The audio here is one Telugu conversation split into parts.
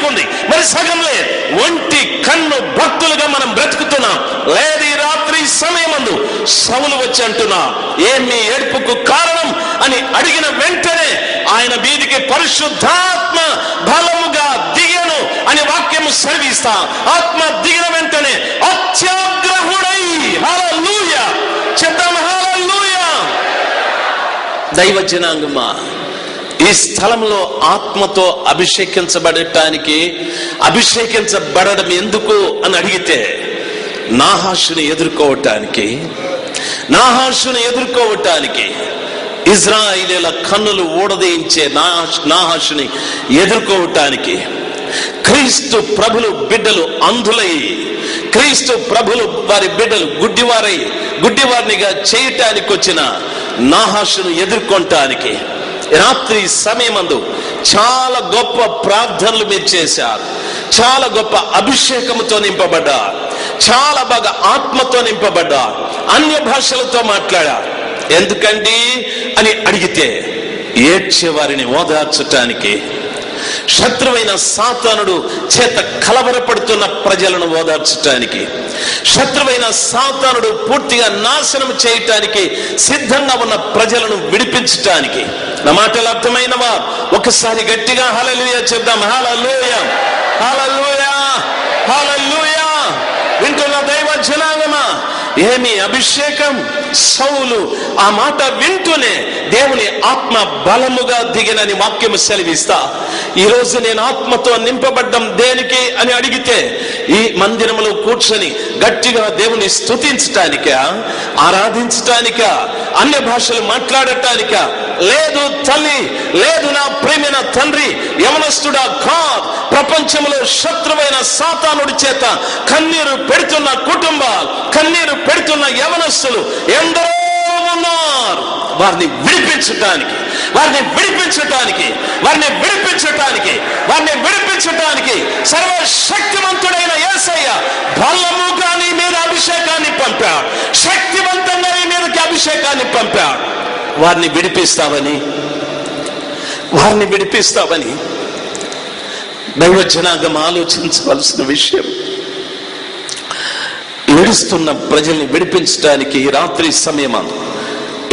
దేవునికి మరి సగం లేదు. ఒంటి కన్ను భక్తులుగా మనం బ్రతుకుతున్నాం. లేదు ఈ రాత్రి సమయమందు. సవులు వచ్చి అంటున్నా ఏం మీ ఏడుపుకు కారణం? అని అడిగిన వెంటనే ఆయన వీధికి పరిశుద్ధాత్మ బలముగా దిగను అని వాక్యము సెలవిస్తా. ఆత్మ దిగిన వెంటనే అత్యాగ్రహుడై. హాలూయ చెప్తాం హాలూయ దైవ జనాంగమా? ఈ స్థలంలో ఆత్మతో అభిషేకించబడటానికి అభిషేకించబడడం ఎందుకు అని అడిగితే నాహాషుని ఎదుర్కోవటానికి నాహాషుని ఎదుర్కోవటానికి ఇజ్రాయిలీల కన్నులు ఊడదీయించే నాహాషుని ఎదుర్కోవటానికి క్రీస్తు ప్రభులు బిడ్డలు అంధులై క్రీస్తు ప్రభులు వారి బిడ్డలు గుడ్డివారై గుడ్డివారినిగా చేయటానికి వచ్చిన నాహాషును ఎదుర్కొనటానికి రాత్రి సమయమందు చాలా గొప్ప ప్రార్థనలు మీరు చేశారు. చాలా గొప్ప అభిషేకముతో నింపబడ్డారు. చాలా బాగా ఆత్మతో నింపబడ్డారు. అన్య భాషలతో మాట్లాడారు. ఎందుకండి అని అడిగితే ఏడ్చే వారిని ఓదార్చటానికి శత్రువైన సాతానుడు చేత కలవరపడుతున్న ప్రజలను ఓదార్చటానికి శత్రువైన సాతానుడు పూర్తిగా నాశనం చేయటానికి సిద్ధంగా ఉన్న ప్రజలను విడిపించటానికి నా మాటలు అర్థమైనవా ఒకసారి గట్టిగా హలలుయ చెప్దాం హలలుయ హలలుయ హలలుయ వింటున్న దైవ జనాంగమా? ఏమి అభిషేకం? సౌలు ఆ మాట వింటూనే దేవుని ఆత్మ బలముగా దిగినని వాక్యము సెలవిస్తా. ఈ రోజు నేను ఆత్మతో నింపబడ్డం దేనికి అని అడిగితే ఈ మందిరములో కూర్చొని గట్టిగా దేవుని స్థుతించటానిక ఆరాధించటానిక? అన్య భాషలు మాట్లాడటానిక? లేదు తల్లి లేదు నా ప్రేమైన తండ్రి యవనస్తుడా కాద్. ప్రపంచంలో శత్రువైన సాతానుడి చేత కన్నీరు పెడుతున్న కుటుంబాలు కన్నీరు పెడుతున్న యవనస్తులు ఎందరో ఉన్నారు. వారిని విడిపించటానికి వారిని విడిపించటానికి వారిని విడిపించటానికి వారిని విడిపించటానికి సర్వశక్తివంతుడైన యేసయ్య బలము కానీ మీద అభిషేకాన్ని పంపాడు. శక్తివంతంగా నీ మీదకి అభిషేకాన్ని పంపాడు. వారిని విడిపిస్తావని వారిని విడిపిస్తావని దైవజనాగం ఆలోచించవలసిన విషయం. ఏడుస్తున్న ప్రజల్ని విడిపించడానికి రాత్రి సమయమా?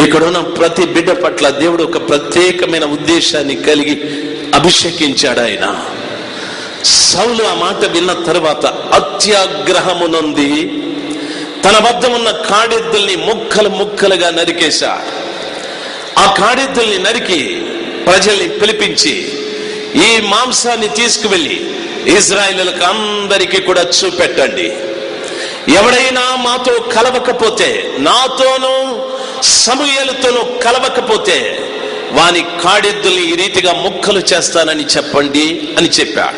ఇక్కడున్న ప్రతి బిడ్డ పట్ల దేవుడు ఒక ప్రత్యేకమైన ఉద్దేశాన్ని కలిగి అభిషేకించాడు ఆయన. సౌలు ఆ మాట విన్న తర్వాత అత్యాగ్రహమునుంది తన వద్ద ఉన్న కాడెద్దుల్ని ముక్కలు ముక్కలుగా నరికేశాడు. ఆ కాడెద్దుల్ని నరికి ప్రజల్ని పిలిపించి ఈ మాంసాన్ని తీసుకువెళ్ళి ఇజ్రాయిలకు అందరికీ కూడా చూపెట్టండి. ఎవడైనా మాతో కలవకపోతే నాతోనూ సమూహలతోనూ కలవకపోతే వాని కాడెద్దుల్ని ఈ రీతిగా ముక్కలు చేస్తానని చెప్పండి అని చెప్పాడు.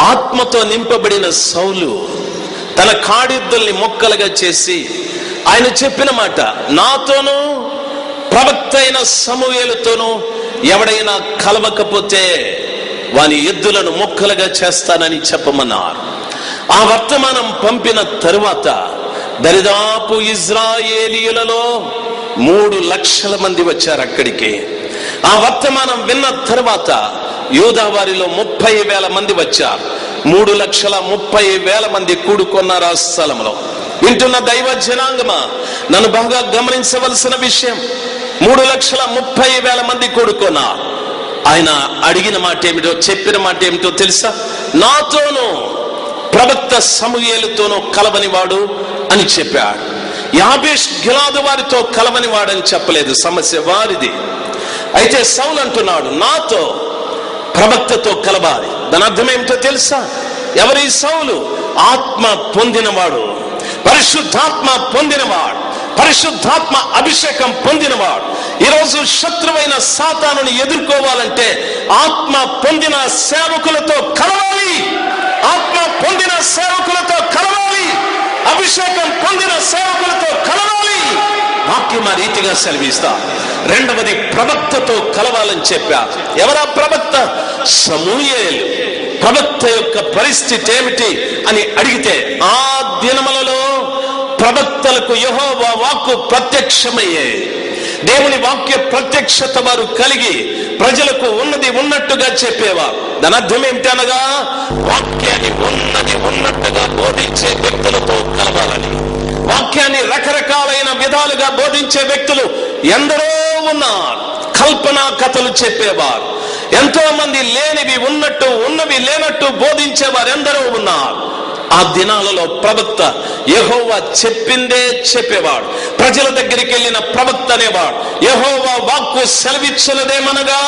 ఆత్మతో నింపబడిన సౌలు తన కాడెద్దుల్ని మొక్కలుగా చేసి ఆయన చెప్పిన మాట నాతోనూ ప్రవక్త అయిన సమూహలతోనూ ఎవడైనా కలవకపోతే వాని ఎద్దులను ముక్కలుగా చేస్తానని చెప్పమన్నారు. ఆ వర్తమానం పంపిన తరువాత దరిదాపు ఇజ్రాయేలీయులలో మూడు లక్షల మంది వచ్చారు అక్కడికి. ఆ వర్తమానం విన్న తర్వాత యూదావారిలో ముప్పై వేల మంది వచ్చారు. మూడు లక్షల ముప్పై వేల మంది కూడుకున్నారు ఆ స్థలంలో. వింటున్న దైవ జనాంగమా? నన్ను బాగా గమనించవలసిన విషయం మూడు లక్షల ముప్పై వేల మంది కూడుకున్నారు ఆయన అడిగిన మాట ఏమిటో చెప్పిన మాట ఏమిటో తెలుసా? నాతోనూ ప్రవక్త సమూయేలుతోనూ కలవని వాడు అని చెప్పాడు. యాబేష్ గిలాదు వారితో కలవని వాడని చెప్పలేదు సమస్య వారిది. అయితే సౌలు అంటున్నాడు నాతో ప్రవక్తతో కలవాలి. దాని అర్థం ఏమిటో తెలుసా? ఎవరి సౌలు? ఆత్మ పొందినవాడు పరిశుద్ధాత్మ పొందినవాడు. పరిశుద్ధాత్మ అభిషేకం పొందినవాడు. ఈరోజు శత్రువైన సాతానుని ఎదుర్కోవాలంటే ఆత్మ పొందిన సేవకులతో కలవాలి. ఆత్మ పొందిన సేవకులతో కలవాలి. అభిషేకం పొందిన సేవకులతో కలవాలి. వాక్యం ఆ రీతిగా సెలవిస్తా. రెండవది ప్రవక్తతో కలవాలని చెప్పా. ఎవరా ప్రవక్త? సమూయేలు. ప్రవక్త యొక్క పరిస్థితి ఏమిటి అని అడిగితే ఆ దినములలో ప్రవక్తలకు యెహోవా వాక్కు ప్రత్యక్షమయ్యే. దేవుని వాక్య ప్రత్యక్షత వారు కలిగి ప్రజలకు ఉన్నది ఉన్నట్టుగా చెప్పేవారు దాని అర్థం ఏమిటనగా వాక్యాన్ని ఉన్నది ఉన్నట్టుగా బోధించే వ్యక్తులతో కలవాలని. వాక్యాన్ని రకరకాలైన విధాలుగా బోధించే వ్యక్తులు ఎందరో ఉన్నారు. కల్పనా కథలు చెప్పేవారు. ఎంతో మంది లేనివి ఉన్నట్టు ఉన్నవి లేనట్టు బోధించేవారు ఎందరో ఉన్నారు. ఆ దినాలలో ప్రవక్త యహోవా చెప్పిందే చెప్పేవాడు. ప్రజల దగ్గరికి వెళ్ళిన ప్రవక్త అనేవాడు యహోవా వాక్కు సెలవిచ్చునదేమనగా?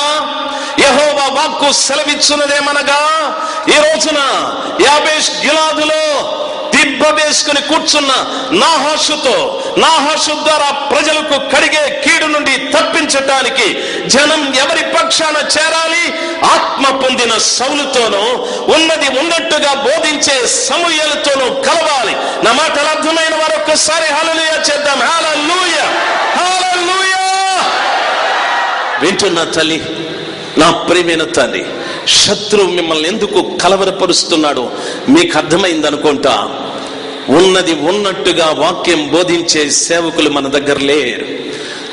యహోవా వాక్కు సెలవిచ్చునదేమనగా? ఈ రోజున వేసుకుని కూర్చున్న నాహాషుతో నాహాషు ద్వారా ప్రజలకు కడిగే కీడు నుండి తప్పించటానికి జనం ఎవరి పక్షాన చేరాలి? ఆత్మ పొందిన సౌలుతోనూ ఉన్నది ఉన్నట్టుగా బోధించే సమూహలతోనూ కలవాలి. నా మాటలు అర్థమైన వారు ఒక్కసారి హల్లెలూయా చేద్దాం. హల్లెలూయా! హల్లెలూయా! వింటున్న తల్లి నా ప్రేమైన తల్లి శత్రువు మిమ్మల్ని ఎందుకు కలవరపరుస్తున్నాడో? మీకు అర్థమైంది అనుకుంటా ఉన్నది ఉన్నట్టుగా వాక్యం బోధించే సేవకులు మన దగ్గర లేరు.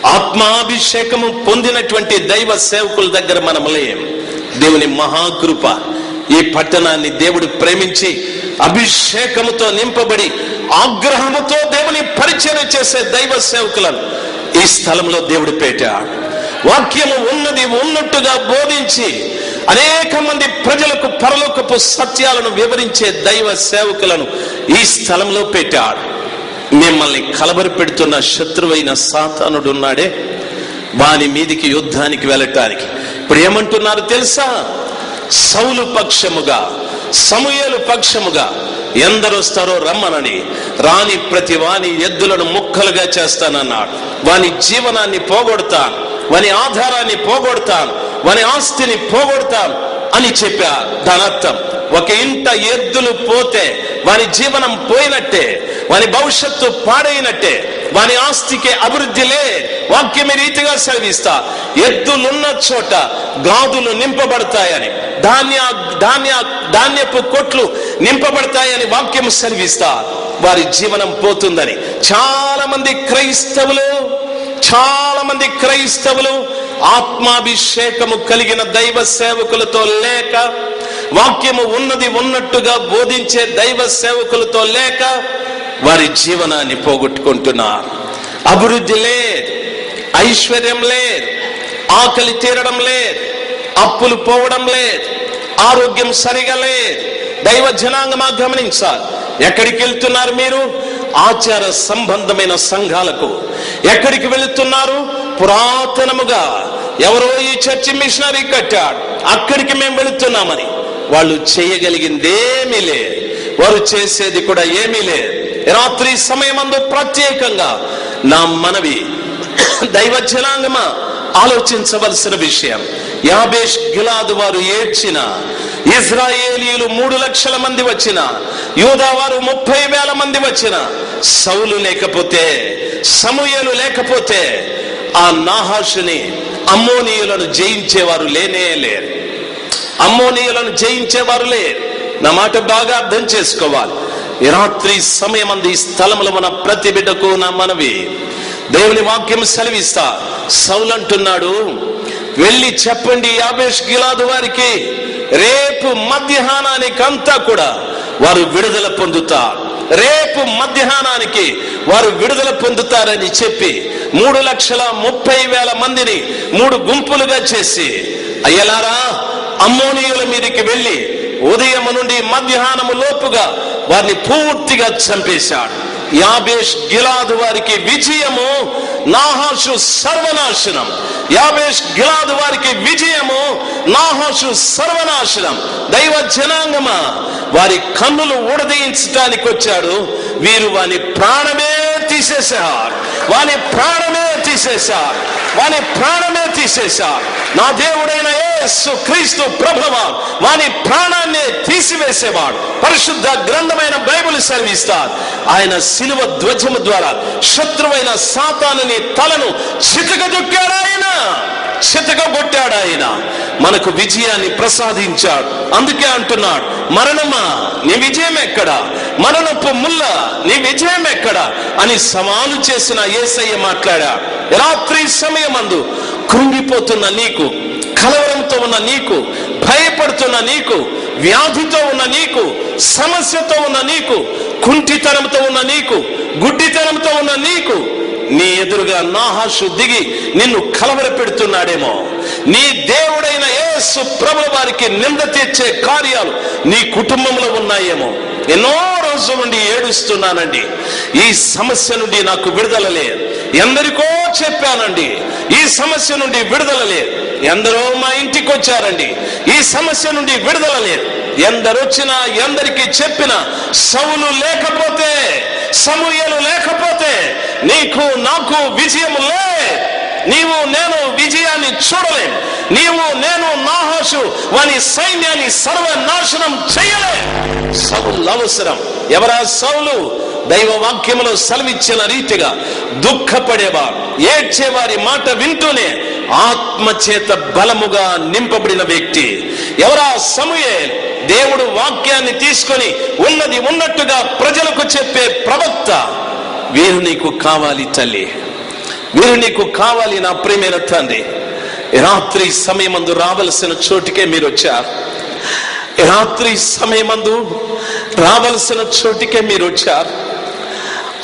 ఆత్మాభిషేకము పొందినటువంటి దైవ సేవకుల దగ్గర మనం లేం. దేవుని మహాకృప ఈ పట్టణాన్ని దేవుడు ప్రేమించి అభిషేకముతో నింపబడి ఆగ్రహముతో దేవుని పరిచయం చేసే దైవ సేవకులను ఈ స్థలంలో దేవుడు పెట్టాడు. వాక్యము ఉన్నది ఉన్నట్టుగా బోధించి అనేక మంది ప్రజలకు పరలోకపు సత్యాలను వివరించే దైవ సేవకులను ఈ స్థలంలో పెట్టాడు. మిమ్మల్ని కలబరి పెడుతున్న శత్రువైన సాతానుడు ఉన్నాడే వాని మీదికి యుద్ధానికి వెళ్ళటానికి. ఇప్పుడు ఏమంటున్నారు తెలుసా? సౌలు పక్షముగా సమూహలు పక్షముగా ఎందరు వస్తారో రమ్మనని. రాని ప్రతి వాని ఎద్దులను ముక్కలుగా చేస్తానన్నాడు. వాని జీవనాన్ని పోగొడతాను. వాని ఆధారాన్ని పోగొడతాను. వాని ఆస్తిని పోగొడతాం అని చెప్పారు దానర్థం ఒక ఇంట ఎద్దులు పోతే వాని జీవనం పోయినట్టే వాని భవిష్యత్తు పాడైనట్టే వాని ఆస్తికి అభివృద్ధి లే వాక్యం రీతిగా సెలవిస్తా. ఎద్దులున్న చోట గాదులు నింపబడతాయని ధాన్య ధాన్య ధాన్యపు కొట్లు నింపబడతాయని వాక్యం సెలవిస్తా. వారి జీవనం పోతుందని. చాలా మంది క్రైస్తవులు చాలా మంది క్రైస్తవులు ఆత్మాభిషేకము కలిగిన దైవ సేవకులతో లేక వాక్యము ఉన్నది ఉన్నట్టుగా బోధించే దైవ సేవకులతో లేక వారి జీవనాన్ని పోగొట్టుకుంటున్నారు. అభివృద్ధి లేదు ఐశ్వర్యం లేదు ఆకలి తీరడం లేదు అప్పులు పోవడం లేదు ఆరోగ్యం సరిగా లేదు. దైవ జనాంగమా గమనించాలి. ఎక్కడికి వెళ్తున్నారు మీరు? ఆచార సంబంధమైన సంఘాలకు. ఎక్కడికి వెళుతున్నారు? పురాతనముగా ఎవరో ఈ చర్చి మిషనరీ కట్టాడు. అక్కడికి మేము వెళుతున్నామని. వాళ్ళు చేయగలిగిందేమీ లేదు. వారు చేసేది కూడా ఏమీ లేదు. రాత్రి సమయమందు ప్రత్యేకంగా నా మనవి దైవ జలాంగమా ఆలోచించవలసిన విషయం. యాబేష్ గిలాదు వారు ఏడ్చిన ఇజ్రాయేలీలు మూడు లక్షల మంది వచ్చిన యూదా వారు ముప్పై వేల మంది వచ్చిన సౌలు లేకపోతే సమూయలు లేకపోతే ఆ నాహాషుని అమ్మోనీయులను జయించేవారు లేనే లేరు. అమ్మోనీయులను జయించేవారు లేరు. నా మాట బాగా అర్థం చేసుకోవాలి. రాత్రి సమయం అంది ఈ స్థలంలో మన ప్రతి బిడ్డకు నా మనవి. దేవుని వాక్యం సెలవిస్తా. సౌలంటున్నాడు వెళ్ళి చెప్పండి యాబేష్ గిలాదు వారికి. రేపు మధ్యాహ్నానికి అంతా కూడా వారు విడుదల పొందుతారు. రేపు మధ్యాహ్నానికి వారు విడుదల పొందుతారని చెప్పి మూడు లక్షల ముప్పై వేల మందిని మూడు గుంపులుగా చేసి అయ్యలారా అమ్మోనియుల మీదకి వెళ్ళి ఉదయం నుండి మధ్యాహ్నము లోపుగా వారిని పూర్తిగా చంపేశాడు. యాబేష్ గిలాదు వారికి విజయము నాహాషు సర్వనాశనం. యాబేష్ గిలాదు వారికి విజయము నాహాషు సర్వనాశనం. దైవ జనాంగమా? వారి కన్నులు ఊడదీయించడానికి వచ్చాడు. వీరు వాని ప్రాణమే తీసేశారు. వాని ప్రాణమే తీసేశారు. వాని ప్రాణమే తీసేశారు. నా దేవుడైన యేసు క్రీస్తు ప్రభువ వాని ప్రాణాన్ని తీసివేసేవాడు. పరిశుద్ధ గ్రంథమైన బైబిల్ సెలవిస్తారు ఆయన శిలువ ధ్వజము ద్వారా శత్రువైన సాతానుని తలను చితక ఆయన. చితకగొట్టాడు ఆయన. మనకు విజయాన్ని ప్రసాదించాడు. అందుకే అంటున్నాడు మరణమా? నీ విజయం ఎక్కడ? మరణపు ముల్ల నీ విజయం ఎక్కడ? అని సవాలు చేసిన ఏసయ్య మాట్లాడా రాత్రి సమయమందు కృంగిపోతున్న నీకు కలవరంతో ఉన్న నీకు భయపడుతున్న నీకు వ్యాధితో ఉన్న నీకు సమస్యతో ఉన్న నీకు కుంటితనంతో ఉన్న నీకు గుడ్డితనంతో ఉన్న నీకు నీ ఎదురుగా నాహాసు దిగి నిన్ను కలవర పెడుతున్నాడేమో నీ దేవుడైన యేసు ప్రభు వారికి నింద తీర్చే కార్యాలు నీ కుటుంబంలో ఉన్నాయేమో. ఎన్నో రోజుల నుండి ఏడుస్తున్నానండి. ఈ సమస్య నుండి నాకు విడుదల లేదు ఎందరికో చెప్పానండి. ఈ సమస్య నుండి విడుదల లేదు ఎందరో మా ఇంటికి వచ్చారండి. ఈ సమస్య నుండి విడుదల లేదు ఎందరొచ్చినా ఎందరికి చెప్పినా సవులు లేకపోతే సమూహలు లేకపోతే నీకు నాకు విజయం లే. నీవు నేను విజయాన్ని చూడలేం. నీవు నేను నాహాసు వాని సైన్యాన్ని సర్వనాశనం చేయలే. సౌలు అవసరం. ఎవరా సౌలు? దైవ వాక్యములో సెలవిచ్చిన రీతిగా దుఃఖపడేవారు ఏడ్చేవారి మాట వింటూనే ఆత్మచేత బలముగా నింపబడిన వ్యక్తి. ఎవరా సమయే దేవుడు వాక్యాన్ని తీసుకొని ఉన్నది ఉన్నట్టుగా ప్రజలకు చెప్పే ప్రవక్త. వీరు నీకు కావాలి తల్లి. వీరు నీకు కావాలి నా ప్రేమైన తండ్రి. రాత్రి సమయమందు రావలసిన చోటికే మీరు వచ్చారు. రాత్రి సమయమందు రావలసిన చోటికే మీరు వచ్చారు.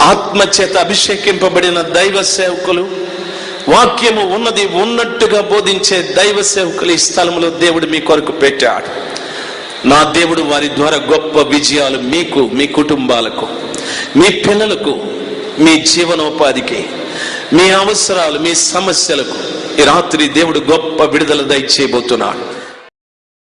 ఆత్మ చేత అభిషేకింపబడిన దైవ సేవకులు వాక్యము ఉన్నది ఉన్నట్టుగా బోధించే దైవ సేవకులు ఈ స్థలంలో దేవుడు మీ కొరకు పెట్టాడు. నా దేవుడు వారి ద్వారా గొప్ప విజయాలు మీకు మీ కుటుంబాలకు మీ పిల్లలకు మీ జీవనోపాధికి మీ అవసరాలు మీ సమస్యలకు ఈ రాత్రి దేవుడు గొప్ప విడుదల దయచేయబోతున్నాడు.